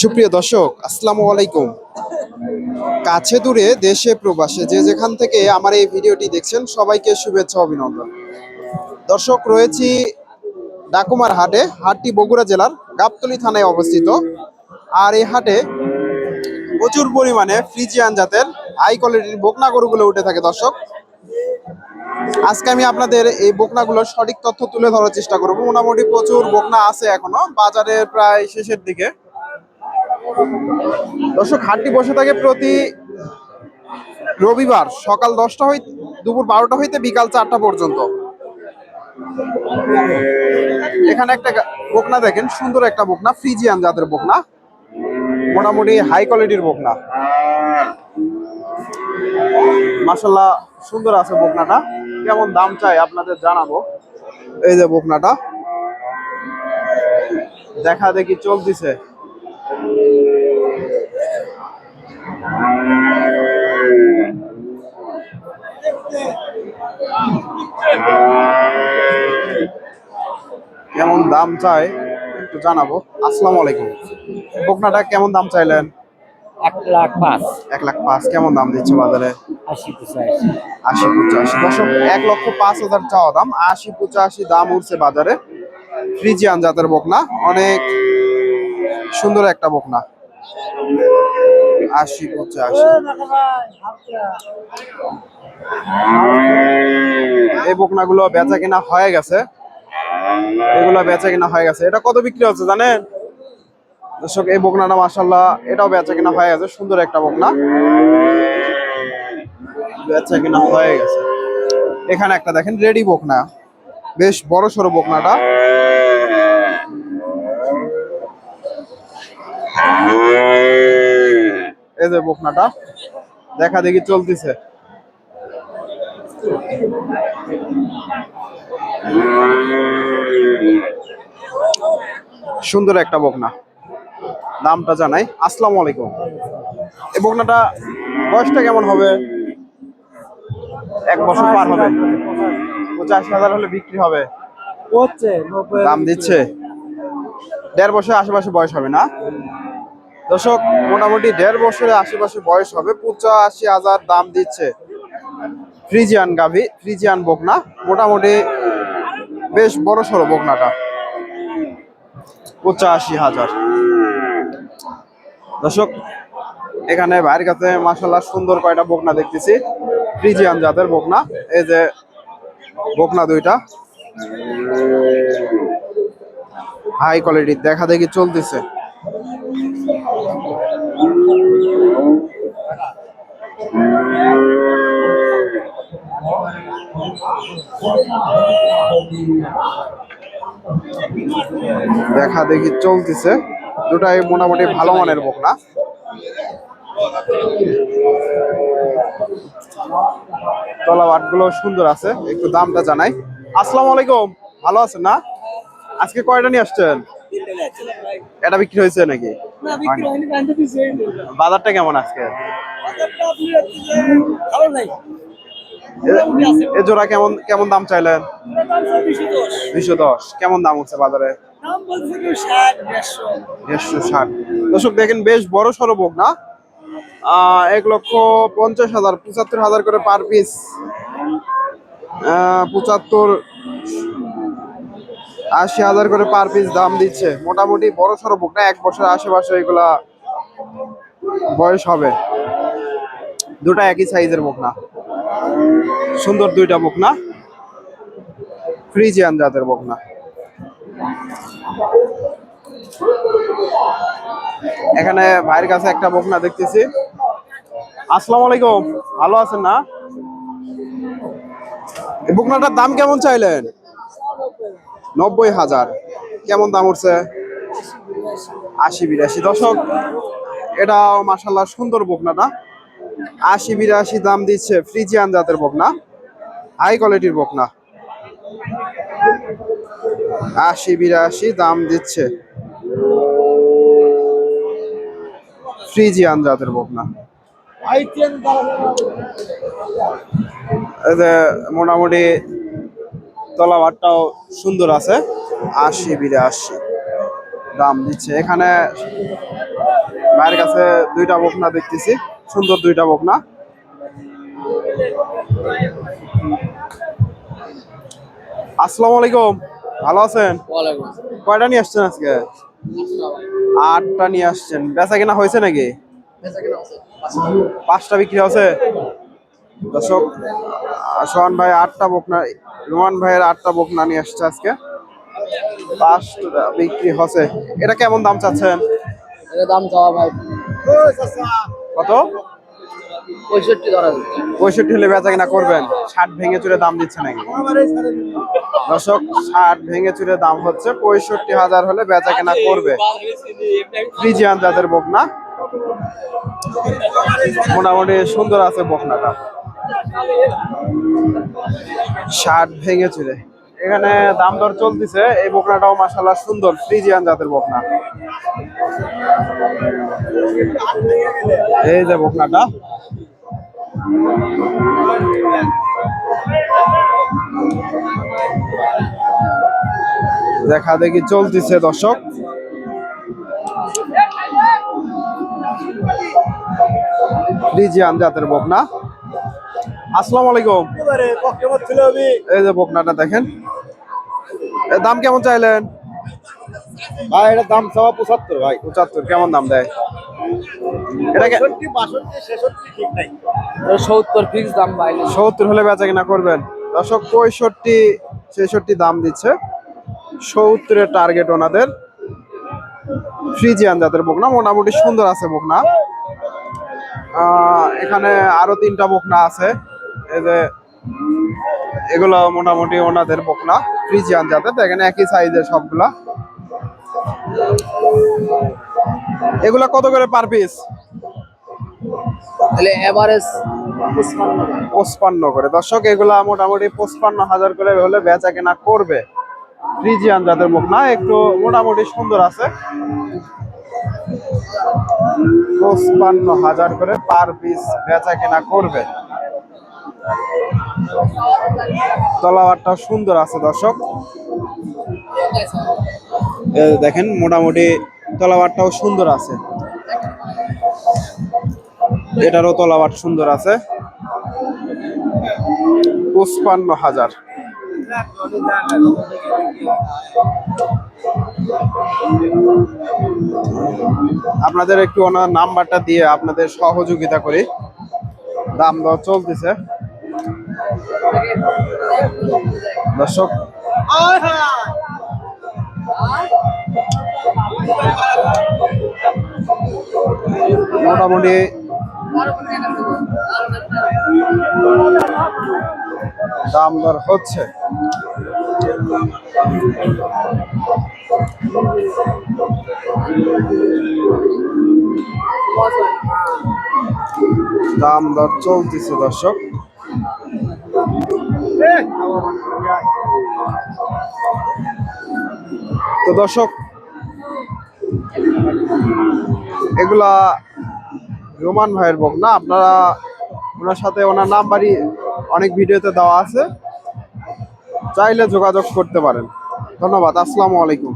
সুপ্রিয় দর্শক, আসসালামু আলাইকুম। কাছে দূরে দেশে প্রবাসে যে যেখান থেকে আমার এই ভিডিওটি দেখছেন, সবাইকে শুভেচ্ছা অভিনন্দন। দর্শক, রয়েছি ডাকুমার হাটে, হাটটি বগুড়া জেলার গাবতলি থানায় অবস্থিত। আর এই হাটে প্রচুর পরিমাণে ফ্রিজিয়ান জাতের হাই কোয়ালিটির বকনা গরুগুলো উঠে থাকে, দর্শক। আজকে আমি আপনাদের এই বকনাগুলোর সঠিক তথ্য তুলে ধরার চেষ্টা করব। মোটামুটি প্রচুর বকনা আছে এখনও, বাজারের প্রায় শেষের দিকে। দর্শক, হাটটি বসে থাকে প্রতি রবিবার সকাল দশটা হইতে দুপুর বারোটা হইতে বিকাল চারটা পর্যন্ত। এখানে একটা বকনা দেখেন, সুন্দর একটা বকনা, ফ্রিজিয়ান জাতের বকনা। মোটামুটি হাই কোয়ালিটির বকনা। মাসাল্লাহ সুন্দর আছে বকনাটা। কেমন দাম চাই আপনাদের জানাব? এই যে বকনাটা। দেখা দেখি চলতিছে। কেমন দাম চাই একটু জানাব। আসসালামু আলাইকুম। বকনাটা কেমন দাম চাইলেন? এক লাখ পাঁচ। এক লাখ পাঁচ। কেমন দাম দিচ্ছে বাজারে? আশি পঁচাশি। দশক এক লক্ষ পাঁচ হাজার চাওয়া দাম। আশি পঁচাশি দাম উঠছে বাজারে। ফ্রিজিয়ান জাতের বকনা। অনেক সুন্দর একটা বকনা। আশি পঁচাশি। এই বকনাগুলো বেচা কিনা হয়ে গেছে। এগুলো বেচা কিনা হয়ে গেছে। এটা কত বিক্রি হচ্ছে জানেন? দর্শক, এই বকনাটা মাসাল্লাহ এটাও বেচা কিনা হয়ে গেছে। সুন্দর একটা বকনা। বেচা কিনা হয়ে গেছে। এখানে একটা দেখেন, রেডি বকনা। বেশ বড় সড়ো বকনাটা। এই যে বকনাটা, দেখা দেখি চলতেছে। সুন্দর একটা বকনা। দামটা জানাই। আসসালামু আলাইকুম। এই বকনাটা বয়সটা কেমন হবে? এক বছর পার হবে। পঁচাশি হাজার হলে বিক্রি হবে। দাম দিচ্ছে। দেড় বছর আশেপাশে বয়স হবে না? দর্শক মোটামুটি দেড় বছরের আশেপাশে বয়স হবে। পঁচাশি হাজার দাম দিচ্ছে ফ্রিজিয়ান গাভি ফ্রিজিয়ান বকনা। মোটামুটি বেশ বড় সড়ো বকনাটা। পঁচাশি হাজার। দর্শক এখানে ভাইয়ের কাছে মাসাল্লাহ সুন্দর কয়টা বকনা দেখতেছি। ফ্রিজিয়ান জাতের বকনা। এই যে বকনা দুইটা। হাই কোয়ালিটির দেখা দেখি চলতেছে। দেখা দেখি চলতেছে। দুটাই মোটামুটি ভালো মানের বকনা। তলা গুলো সুন্দর আছে একটু দামটা জানাই। আসসালামু আলাইকুম ভালো আছেন না? আজকে কয়টা নিয়ে আসছেন? এটা বিক্রি হয়েছে নাকি? বাজারটা কেমন আজকে? এ- জোড়া কেমন কেমন দাম চাইলেন? দুইশো দশ। কেমন দাম হচ্ছে বাজারে? দেড়শো। ষাট। দর্শক দেখেন বেশ বড় সড়ো না? এক লক্ষ পঞ্চাশ হাজার, পঁচাত্তর হাজার করে পার পিস পঁচাত্তর, আশি হাজার করে পার পিস দাম দিচ্ছে। মোটামুটি বড় সড়ো বুক না, এক বছর আশেপাশে এগুলা বয়স হবে। দুটা একই সাইজের বুক না। সুন্দর দুইটা বুক না। ফ্রিজিয়ান জাতের বুক না। এখানে ভাইয়ের কাছে একটা বকনা দেখতেছি। আসসালামু আলাইকুম। ভালো আছেন না? বকনাটার দাম কেমন চাইলেন? নব্বই হাজার। কেমন দাম উঠছে? আশি বিরাশি। দশক এটাও মাসাল্লাহ সুন্দর বকনাটা। আশি বিরাশি দাম দিচ্ছে ফ্রিজিয়ান জাতের বকনা। হাই কোয়ালিটির বকনা। আশি বিরাশি দাম দিচ্ছে। ফ্রিজিয়ান জাতের বকনা। মোটামুটি তলাবারটাও সুন্দর আছে আশি বিরে আশি দাম দিচ্ছে। এখানে ভাইয়ের কাছে দুইটা বকনা দেখতেছি সুন্দর দুইটা বকনা। আসসালামু আলাইকুম ভালো আছেন? কয়টা নিয়ে আসছেন আজকে? আটটা নিয়ে আসছেন। বেচা কেনা হয়েছে নাকি? পাঁচটা বিক্রি আছে দর্শক সোহান ভাই আটটা বকনা রোমান ভাইয়ের আটটা বকনা নিয়ে আসছে আজকে। পাঁচটা বিক্রি হচ্ছে এটা কেমন দাম চাচ্ছেন? এটা দাম চাওয়া ভাই। কত? পঁয়ষট্টি হলে বেচা কিনা করবেন। ষাট ভেঙে চুরে দাম দিচ্ছে নাকি? দর্শক, ষাট ভেঙে চুরে দাম হচ্ছে পঁয়ষট্টি হাজার হলে বেচা কেনা করবে। ফ্রিজিয়ান জাতের বকনা। মোটামুটি সুন্দর আছে বকনাটা। ষাট ভেঙে চুরে। এখানে দাম দর চলতেছে। এই বকনাটাও মাসাল্লাহ সুন্দর ফ্রিজিয়ান জাতের বকনা। এই যে বকনাটা। দেখা দেখি চলতেছে দর্শক। ফ্রিজিয়ান জাতের বকনা। আসসালামু আলাইকুম। এই যে বকনাটা দেখেন। এর দাম কেমন চাইলেন? ভাই এটা দাম পঁচাত্তর ভাই। পঁচাত্তর কেমন দাম দেয়? এটাকে সত্তর ফিক্স দাম ভাই সত্তর হলে বেচা কিনা করবেন। দর্শক পঁয়ষট্টি ছেষট্টি দাম দিচ্ছে। সত্তরের টার্গেট ওনাদের। ফ্রিজিয়ান জাতের বকনা মোটামুটি সুন্দর আছে বকনা। আহ, এখানে আরও তিনটা বকনা আছে। এই যে এগুলো মোটামুটি ওনাদের বকনা ফ্রিজিয়ান জাতের। তো এখানে একই সাইজের সবগুলা। এগুলা কত করে পার পিস তাহলে এভারেজ পঁচপান্ন করে। দর্শক এগুলা মোটামুটি পঁচপান্ন হাজার করে হলে বেচা কেনা করবে। ফ্রিজিয়ান যাদের মুখ না একটু মোটামুটি সুন্দর আছে। পঁচপান্ন হাজার করে পার পিস বেচা কেনা করবে। তলাবারটাও সুন্দর আছে দর্শক। দেখেন মোটামুটি তলাবারটাও সুন্দর আছে। এটারও তলাবাট সুন্দর আছে। পঁচপান্ন হাজার। আপনাদের একটু ওনার নাম্বারটা দিয়ে আপনাদের সহযোগিতা করি। দাম দর চলতেছে। দর্শক। মোটামুটি দাম দর হচ্ছে। দাম দর চলতেছে দর্শক। তো দর্শক এগুলা রোমান ভাইয়ের বক না, আপনারা, ওনার সাথে ওনার নাম্বারই অনেক ভিডিওতে দেওয়া আছে। চাইলে যোগাযোগ করতে পারেন। ধন্যবাদ, আসসালামু আলাইকুম।